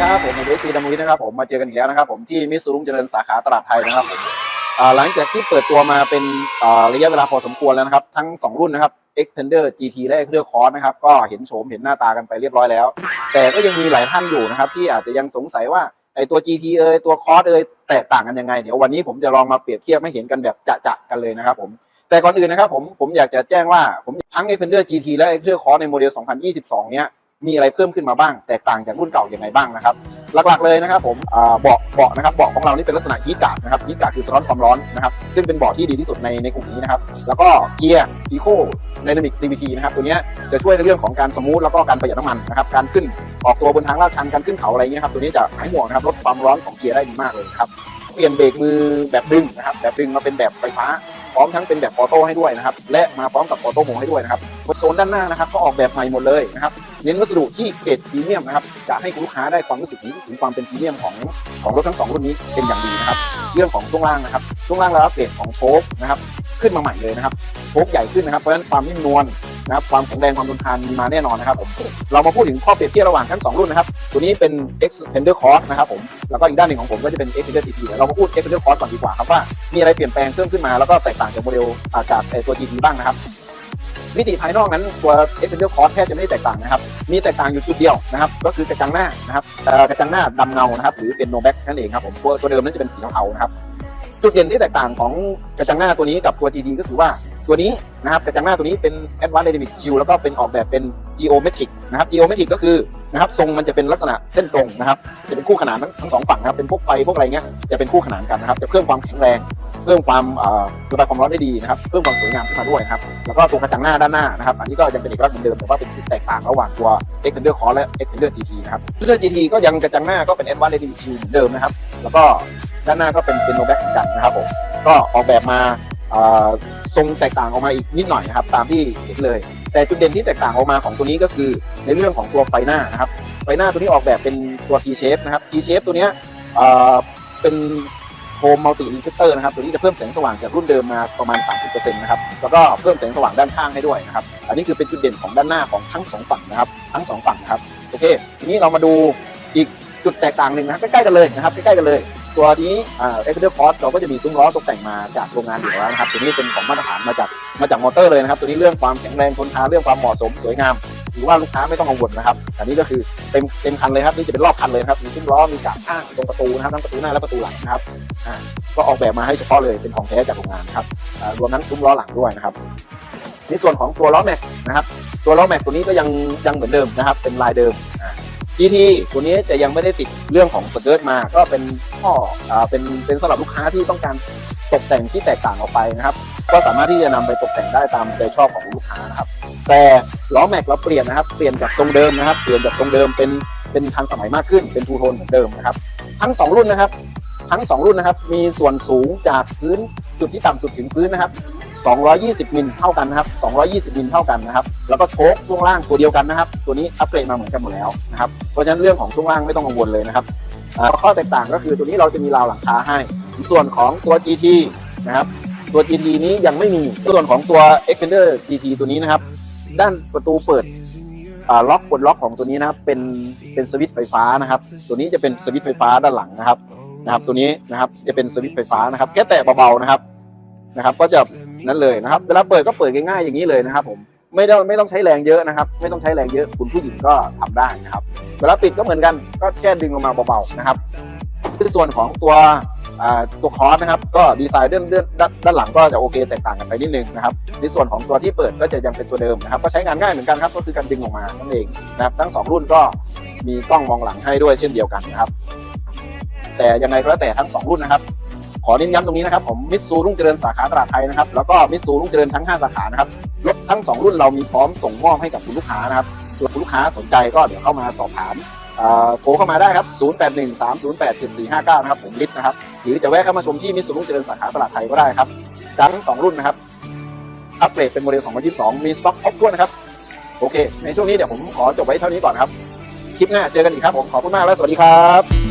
ครับผมเอซีดัมวินะครับผมมาเจอกันอีกแล้วนะครับ ผมที่มิสซูรุ่งเจริญสาขาตลาดไทยนะครับผมหลังจากที่เปิดตัวมาเป็นระยะเวลาพอสมควรแล้วนะครับ ทั้ง 2 รุ่นนะครับ Xpander GT และเครื่องคอร์สนะครับ ก็เห็นโฉมเห็นหน้าตากันไปเรียบร้อยแล้ว แต่ก็ยังมีหลายท่านอยู่นะครับ ที่อาจจะยังสงสัยว่าไอตัว GT เอยตัวคอร์สเอยแตกต่างกันยังไง เดี๋ยววันนี้ผมจะลองมาเปรียบเทียบให้เห็นกันแบบจะๆกันเลยนะครับผมแต่ก่อนอื่นนะครับผมผมอยากจะแจ้งว่าผมทั้ง Xpander GT และเครื่องคอร์สในโมเดล 2022 เนี้ย มีอะไรเพิ่มขึ้นมาบ้าง แตกต่างจากรุ่นเก่าอย่างไรบ้างนะครับ หลักๆเลยนะครับผมเบาะเบาะนะครับเบาะของเรานี่เป็นลักษณะฮีทการ์ดนะครับฮีทการ์ดคือสะท้อนความร้อนนะครับซึ่งเป็นเบาะที่ดีที่สุดในในกลุ่มนี้นะครับแล้วก็เกียร์อีโคไดนามิก CVT นะครับตัวนี้จะช่วยในเรื่องของการสมูทแล้วก็การประหยัดน้ำมันนะครับการขึ้นออกตัวบนทางลาดชันการขึ้นเขาอะไรเงี้ยครับตัวนี้จะหายห่วงนะครับลดความร้อนของเกียร์ได้ดีมากเลยครับเปลี่ยนเบรกมือแบบดึงนะครับแบบดึงมาเป็นแบบไฟฟ้าพร้อมทั้งเป็นแบบออโต้ให้ด้วยนะครับและมาพร้อมกับออโต้โหมให้ด้วยนะครับโซนด้านหน้านะครับก็ออกแบบใหม่หมดเลยนะครับ เน้นวัสดุที่เกรดพรีเมียมนะครับจะให้คุณลูกค้าได้ความรู้สึกถึงถึงความเป็นพรีเมียมของของรถทั้งสองรุ่นนี้เป็นอย่างดีนะครับเรื่องของช่วงล่างนะครับช่วงล่างเราอัปเกรดของโชคนะครับขึ้นมาใหม่เลยนะครับโชคใหญ่ขึ้นนะครับเพราะฉะนั้นความนิ่มนวลนะครับความแข็งแรงความทนทานมีมาแน่นอนนะครับผมเรามาพูดถึงข้อเปรียบเทียบระหว่างทั้งสองรุ่นนะครับ ตัวนี้เป็น Xpander Cross นะครับผมแล้วก็อีกด้านหนึ่งของผมก็จะเป็น Xpander TT เดี๋ยวเรามาพูด Xpander Cross ก่อนดีกว่าครับว่ามีอะไรเปลี่ยนแปลงเพิ่มขึ้นมาแล้วก็แตกต่างจากโมเดลอาจากไอ้ตัว GT บ้างนะครับ มิติภายนอกนั้นตัว Xpander Cross แทบจะไม่ได้แตกต่างนะครับ มีแตกต่างอยู่จุดเดียวนะครับ ก็คือกระจังหน้านะครับกระจังหน้าดำเงานะครับ หรือเป็น no back นั่นเองครับผมตัวตัวเดิมนั้นจะเป็นสีเทาๆนะครับจุดเด่นที่แตกต่างของกระจังหน้าตัวนี้กับตัว GT ก็คือว่าตัวนี้นะครับกระจังหน้าตัวนี้เป็น Advanced Dynamic Shield แล้วก็เป็นออกแบบเป็น Geometric นะครับ Geometric ก็คือนะครับทรงมันจะเป็นลักษณะเส้นตรงนะครับ จะเป็นคู่ขนานทั้งทั้งสองฝั่งนะครับเป็นพวกไฟพวกอะไรเงี้ยจะเป็นคู่ขนานกันนะครับจะเพิ่มความแข็งแรง พิ่มความเอ่อระบายความร้อนได้ดีนะครับเพิ่มความสวยงามขึ้นมาด้วยนะครับแล้วก็ตัวกระจังหน้าด้านหน้านะครับอันนี้ก็ยังเป็นเอกลักษณ์เหมือนเดิมแต่ว่าเป็นจุดแตกต่างระหว่างตัว Xpander Cross และ Xpander GT นะครับ Xpander GT ก็ยังกระจังหน้าก็เป็น Advanced Dynamic Shield เหมือนเดิมนะครับแล้วก็ด้านหน้าก็เป็นเป็นโนแบ็กเหมือนกันนะครับผมก็ออกแบบมาเอ่อทรงแตกต่างออกมาอีกนิดหน่อยนะครับตามที่เห็นเลย แต่จุดเด่นที่แตกต่างออกมาของตัวนี้ก็คือในเรื่องของตัวไฟหน้านะครับไฟหน้าตัวนี้ออกแบบเป็นตัว T shape นะครับ T shape ตัวเนี้ยเป็น โฮมมัลติอินเ e เตอร์นะครับตัวนี้จะเพิ่มแสงสว่างจากรุ่นเดิมมาประมาณ 30%นะครับแล้วก็เพิ่มแสงสว่างด้านข้างให้ด้วยนะครับอันนี้คือเป็นจุดเด่นของด้านหน้าของทั้งสองฝั่งนะครับทั้งสองฝั่งนะครับโอเคทีนี้เรามาดูอีกจุดแตกต่างหนึ่งนะครับใกล้ๆกันเลยนะครับใกล้ๆกันเลย ตัวนี้อ่าเอ็กซ์เดอร์พอร์สเราก็จะมีซุ้มล้อตกแต่งมาจากโรงงานอยู่แล้วนะครับตัวนี้เป็นของมาตรฐานมาจากมาจากมอเตอร์เลยนะครับตัวนี้เรื่องความแข็งแรงทนทานเรื่องความเหมาะสมสวยงาม ถือว่าลูกค้าไม่ต้องกังวลนะครับอันนี้ก็คือเต็มเต็มคันเลยครับนี่จะเป็นรอบคันเลยครับมีซุ้มล้อมีกาบข้างตรงประตูนะครับทั้งประตูหน้าและประตูหลังนะครับอ่าก็ออกแบบมาให้เฉพาะเลยเป็นของแท้จากโรงงานครับอ่ารวมทั้งซุ้มล้อหลังด้วยนะครับในส่วนของตัวล้อแม็กนะครับตัวล้อแม็กตัวนี้ก็ยังยังเหมือนเดิมนะครับ เป็นลายเดิมอ่า GT ตัวนี้จะยังไม่ได้ติดเรื่องของสเกิร์ตมา ก็เป็นข้ออ่าเป็นเป็นสำหรับลูกค้าที่ต้องการตกแต่งที่แตกต่างออกไปนะครับ ก็สามารถที่จะนำไปตกแต่งได้ตามใจชอบของลูกค้านะครับ แต่ล้อแม็กเราเปลี่ยนนะครับ เปลี่ยนจากทรงเดิมนะครับ เปลี่ยนจากทรงเดิมเป็นเป็นทันสมัยมากขึ้น เป็นทูโทนเหมือนเดิมนะครับ ทั้งสองรุ่นนะครับ ทั้งสองรุ่นนะครับ มีส่วนสูงจากพื้นจุดที่ต่ำสุดถึงพื้นนะครับ 220 มิลเท่ากันนะครับ 220 มิลเท่ากันนะครับ แล้วก็โชคช่วงล่างตัวเดียวกันนะครับ ตัวนี้อัปเกรดมาเหมือนกันหมดแล้วนะครับ เพราะฉะนั้นเรื่องของช่วงล่างไม่ต้องกังวลเลยนะครับข้อแตกต่างก็คือตัวนี้เราจะมีราวหลังคาให้ ส่วนของตัว GT นะครับ ตัว GT นี้ยังไม่มี ส่วนของตัว Xpander GT ตัวนี้นะครับ ด้านประตูเปิดล็อกกดล็อกของตัวนี้นะครับเป็นเป็นสวิตช์ไฟฟ้านะครับ ตัวนี้จะเป็นสวิตช์ไฟฟ้าด้านหลังนะครับนะครับ ตัวนี้นะครับจะเป็นสวิตช์ไฟฟ้านะครับ แค่แตะเบาๆนะครับนะครับ ก็จะนั่นเลยนะครับเวลาเปิดก็เปิดง่ายๆอย่างนี้เลยนะครับ ผมไม่ต้องไม่ต้องใช้แรงเยอะนะครับ ไม่ต้องใช้แรงเยอะคุณผู้หญิงก็ทำได้นะครับ เวลาปิดก็เหมือนกันก็แค่ดึงลงมาเบาๆนะครับในส่วนของตัว ตัวคอร์สนะครับก็ดีไซน์เลื่อนเลื่อนด้านด้านหลังก็จะโอเคแตกต่างกันไปนิดนึงนะครับในส่วนของตัวที่เปิดก็จะยังเป็นตัวเดิมนะครับ ก็ใช้งานง่ายเหมือนกันครับก็คือการดึงออกมานั่นเองนะครับทั้งสองรุ่นก็มีกล้องมองหลังให้ด้วยเช่นเดียวกันนะครับ แต่ยังไงก็แล้วแต่ทั้งสองรุ่นนะครับขอเน้นย้ำตรงนี้นะครับผมมิสซูรุ่งเจริญสาขาตลาดไทยนะครับแล้วก็มิสซูรุ่งเจริญทั้ง 5 สาขานะครับรถทั้ง 2 รุ่นเรามีพร้อมส่งมอบให้กับคุณลูกค้านะครับส่วนคุณลูกค้าสนใจก็เดี๋ยวเข้ามาสอบถาม โทรเข้ามาได้ครับ 0813087459 นะครับ ผมลิศนะครับ หรือจะแวะเข้ามาชมที่มิสซูรุ่งเจริญสาขาตลาดไทยก็ได้ครับทั้งสองรุ่นนะครับ อัปเกรดเป็นโมเดล 2022 มีสต็อกครบถ้วนนะครับ โอเค ในช่วงนี้เดี๋ยวผมขอจบไว้เท่านี้ก่อนครับ คลิปหน้าเจอกันอีกครับผม ขอบคุณมากและสวัสดีครับ